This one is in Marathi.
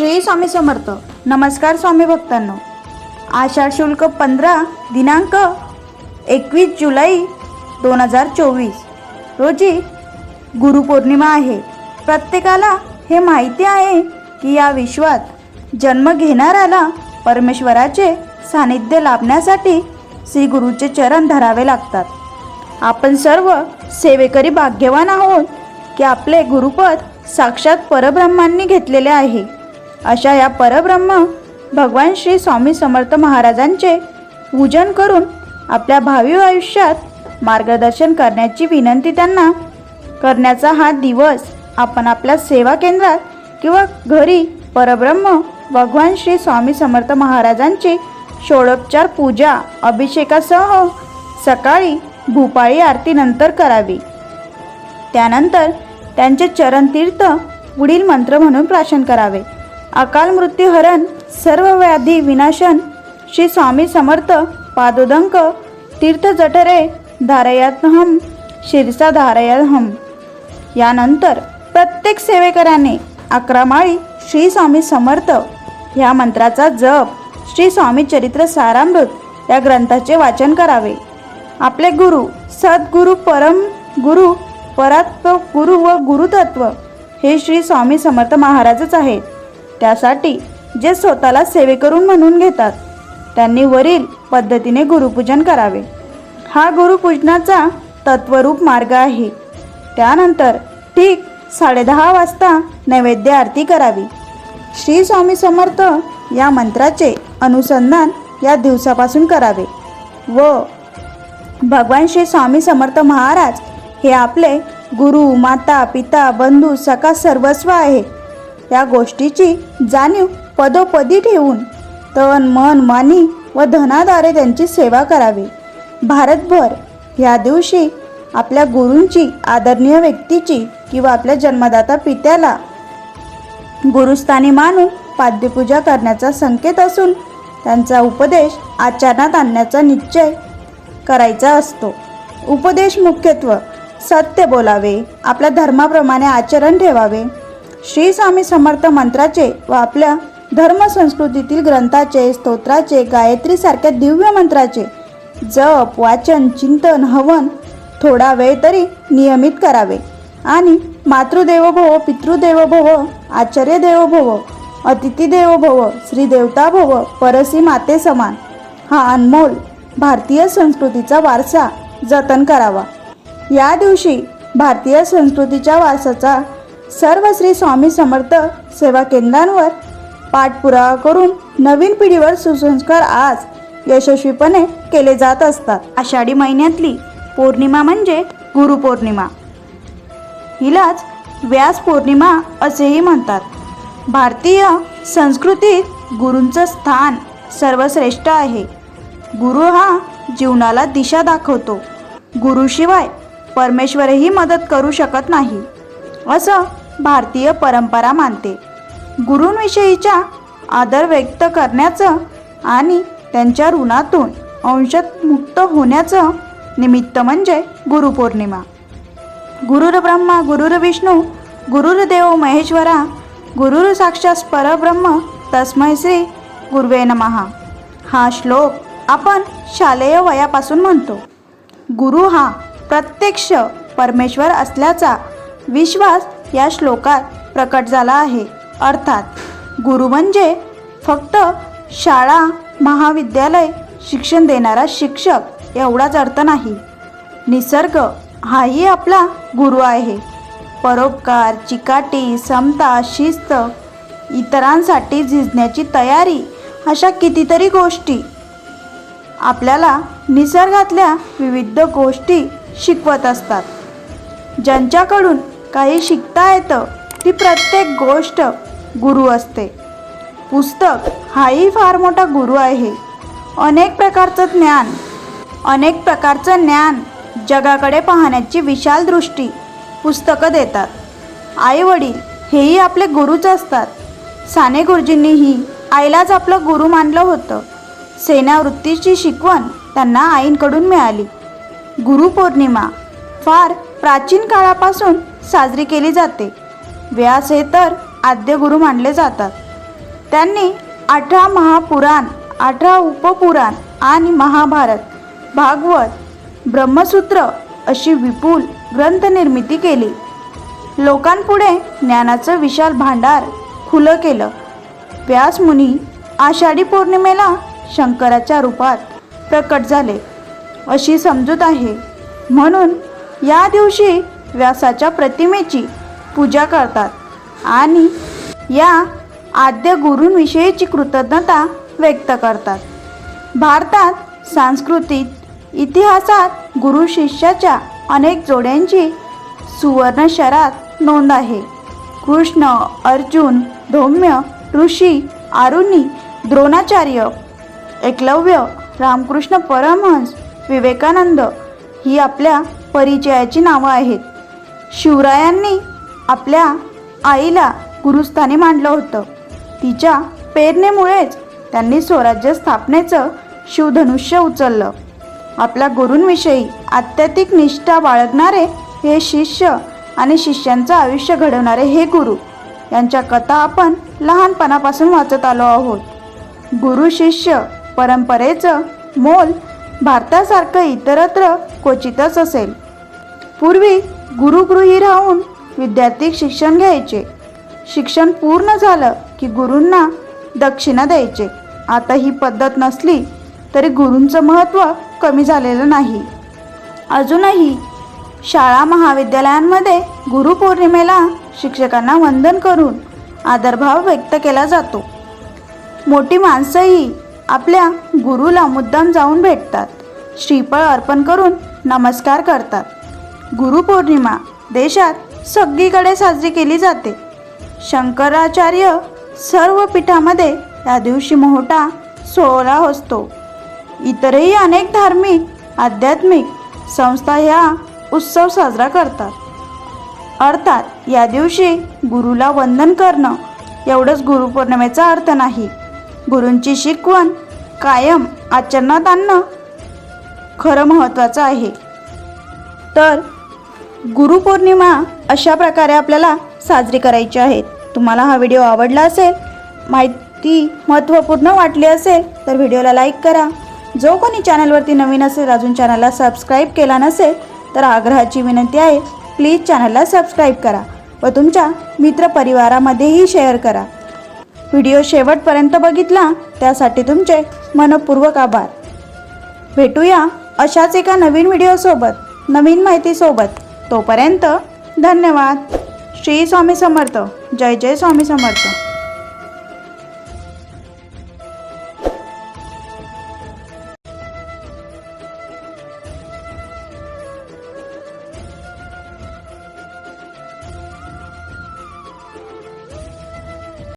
श्री स्वामी समर्थ. नमस्कार स्वामी भक्तांनो. आषाढ शुल्क पंधरा दिनांक एकवीस जुलै दोन हजार चोवीस. रोजी गुरुपौर्णिमा आहे. प्रत्येकाला हे माहिती आहे की या विश्वात जन्म घेणाऱ्याला परमेश्वराचे सानिध्य लाभण्यासाठी श्री गुरुचे चरण धरावे लागतात. आपण सर्व सेवेकरी भाग्यवान आहोत की आपले गुरुपद साक्षात परब्रह्मांनी घेतलेले आहे. अशा या परब्रह्म भगवान श्री स्वामी समर्थ महाराजांचे पूजन करून आपल्या भावी आयुष्यात मार्गदर्शन करण्याची विनंती त्यांना करण्याचा हा दिवस आपण आपल्या सेवा केंद्रात किंवा घरी परब्रह्म भगवान श्री स्वामी समर्थ महाराजांची षोडोपचार पूजा अभिषेकासह सकाळी भूपाळी आरतीनंतर करावी. त्यानंतर त्यांचे चरणतीर्थ पुढील मंत्र म्हणून प्राशन करावे. अकाल मृत्यूहरण सर्व व्याधी विनाशन श्री स्वामी समर्थ पादोदंक तीर्थ जठरे धारयातहम शिरसा धारयाहम यानंतर प्रत्येक सेवेकराने अकरा माळी श्री स्वामी समर्थ ह्या मंत्राचा जप श्री स्वामी चरित्र सारामृत या ग्रंथाचे वाचन करावे. आपले गुरु सद्गुरु परम गुरु परात्व गुरु व गुरुतत्व हे श्री स्वामी समर्थ महाराजच आहेत. त्यासाठी जे स्वतःला सेवेकरून म्हणून घेतात त्यांनी वरील पद्धतीने गुरुपूजन करावे. हा गुरुपूजनाचा तत्वरूप मार्ग आहे. त्यानंतर ठीक साडेदहा वाजता नैवेद्य आरती करावी. श्री स्वामी समर्थ या मंत्राचे अनुसंधान या दिवसापासून करावे व भगवान श्री स्वामी समर्थ महाराज हे आपले गुरु माता पिता बंधू सखा सर्वस्व आहे. या गोष्टीची जाणीव पदोपदी ठेवून तन मन मानी व धनाद्वारे त्यांची सेवा करावी. भारतभर या दिवशी आपल्या गुरूंची आदरणीय व्यक्तीची किंवा आपल्या जन्मदाता पित्याला गुरुस्थानी मानून पाद्यपूजा करण्याचा संकेत असून त्यांचा उपदेश आचरणात आणण्याचा निश्चय करायचा असतो. उपदेश मुख्यत्व सत्य बोलावे आपल्या धर्माप्रमाणे आचरण ठेवावे श्री स्वामी समर्थ मंत्राचे व आपल्या धर्म संस्कृतीतील ग्रंथाचे स्तोत्राचे गायत्रीसारख्या दिव्य मंत्राचे जप वाचन चिंतन हवन थोडा वेळ तरी नियमित करावे. आणि मातृदेवो भव पितृदेवो भव आचार्य देवो भव अतिथी देवो भव श्री देवता भव परसी माते समान हा अनमोल भारतीय संस्कृतीचा वारसा जतन करावा. या दिवशी भारतीय संस्कृतीच्या वारसाचा सर्व श्री स्वामी समर्थ सेवा केंद्रांवर पाठपुरावा करून नवीन पिढीवर सुसंस्कार आज यशस्वीपणे केले जात असतात. आषाढी महिन्यातली पौर्णिमा म्हणजे गुरुपौर्णिमा हिलाच व्यास पौर्णिमा असेही म्हणतात. भारतीय संस्कृतीत गुरूंचं स्थान सर्वश्रेष्ठ आहे. गुरु हा जीवनाला दिशा दाखवतो. गुरुशिवाय परमेश्वरही मदत करू शकत नाही. असं भारतीय परंपरा मानते. गुरूंविषयीच्या आदर व्यक्त करण्याचं आणि त्यांच्या ऋणातून अंशत मुक्त होण्याचं निमित्त म्हणजे गुरुपौर्णिमा. गुरुर ब्रह्मा गुरुर विष्णू गुरुर देव महेश्वरा गुरुर साक्षात परब्रह्म तस्मै श्री गुरुवे नमहा हा श्लोक आपण शालेय वयापासून म्हणतो. गुरु हा प्रत्यक्ष परमेश्वर असल्याचा विश्वास या श्लोकात प्रकट झाला आहे. अर्थात गुरु म्हणजे फक्त शाळा महाविद्यालय शिक्षण देणारा शिक्षक एवढाच अर्थ नाही. निसर्ग हाही आपला गुरु आहे. परोपकार चिकाटी समता शिस्त इतरांसाठी झिजण्याची तयारी अशा कितीतरी गोष्टी. आपल्याला निसर्गातल्या विविध गोष्टी शिकवत असतात. ज्यांच्याकडून काही शिकता येतं ती प्रत्येक गोष्ट गुरु असते. पुस्तक हाही फार मोठा गुरु आहे. अनेक प्रकारचं ज्ञान अनेक प्रकारचं ज्ञान जगाकडे पाहण्याची विशाल दृष्टी पुस्तकं देतात. आई वडील हेही आपले गुरुच असतात. साने गुरुजींनीही आईलाच आपलं गुरु मानलं होतं. सेनावृत्तीची शिकवण त्यांना आईंकडून मिळाली. गुरुपौर्णिमा फार प्राचीन काळापासून साजरी केली जाते. व्यास हे तर आद्य गुरु मानले जातात. त्यांनी अठरा महापुराण अठरा उपपुराण आणि महाभारत भागवत ब्रह्मसूत्र अशी विपुल ग्रंथनिर्मिती केली. लोकांपुढे ज्ञानाचं विशाल भांडार खुलं केलं. व्यासमुनी आषाढी पौर्णिमेला शंकराच्या रूपात प्रकट झाले. अशी समजूत आहे. म्हणून या दिवशी व्यासाच्या प्रतिमेची पूजा करतात. आणि या आद्य गुरूंविषयीची कृतज्ञता व्यक्त करतात. भारतात सांस्कृतिक इतिहासात गुरु शिष्याच्या अनेक जोड्यांची सुवर्ण शरात नोंद आहे. कृष्ण अर्जुन धौम्य ऋषी आरुणी द्रोणाचार्य एकलव्य रामकृष्ण परमहंस विवेकानंद ही आपल्या परिचयाची नावं आहेत. शिवरायांनी आपल्या आईला गुरुस्थानी मांडलं होतं. तिच्या प्रेरणेमुळेच त्यांनी स्वराज्य स्थापनेचं शिवधनुष्य उचललं. आपल्या गुरूंविषयी आध्यात्मिक निष्ठा बाळगणारे हे शिष्य आणि शिष्यांचं आयुष्य घडवणारे हे गुरु यांच्या कथा आपण लहानपणापासून वाचत आलो आहोत. गुरु शिष्य परंपरेचं मोल भारतासारखं इतरत्र क्वचितच असेल. पूर्वी गुरुगृही राहून विद्यार्थी शिक्षण घ्यायचे. शिक्षण पूर्ण झालं की गुरूंना दक्षिणा द्यायचे. आता ही पद्धत नसली तरी गुरूंचं महत्त्व कमी झालेलं नाही. अजूनही शाळा महाविद्यालयांमध्ये गुरुपौर्णिमेला शिक्षकांना वंदन करून आदरभाव व्यक्त केला जातो. मोठी माणसंही आपल्या गुरुला मुद्दाम जाऊन भेटतात. श्रीफळ अर्पण करून नमस्कार करतात. गुरुपौर्णिमा देशात सगळीकडे साजरी केली जाते. शंकराचार्य सर्व पीठामध्ये या दिवशी मोठा सोहळा असतो. इतरही अनेक धार्मिक आध्यात्मिक संस्था ह्या उत्सव साजरा करतात. अर्थात या दिवशी गुरुला वंदन करणं एवढंच गुरुपौर्णिमेचा अर्थ नाही. गुरूंची शिकवण कायम आचरणात आणणं खरं महत्त्वाचं आहे. तर गुरुपौर्णिमा अशा प्रकारे आपल्याला साजरी करायची आहे. तुम्हाला हा व्हिडिओ आवडला असेल माहिती महत्त्वपूर्ण वाटली असेल तर व्हिडिओला लाईक करा. जो कोणी चॅनलवरती नवीन असेल अजून चॅनलला सबस्क्राईब केला नसेल तर आग्रहाची विनंती आहे प्लीज चॅनलला सबस्क्राईब करा व तुमच्या मित्रपरिवारामध्येही शेअर करा. व्हिडिओ शेवटपर्यंत बघितला त्यासाठी तुमचे मनपूर्वक आभार. भेटूया अशाच एका नवीन व्हिडिओसोबत नवीन माहितीसोबत. तोपर्यंत धन्यवाद. श्री स्वामी समर्थ. जय जय स्वामी समर्थ.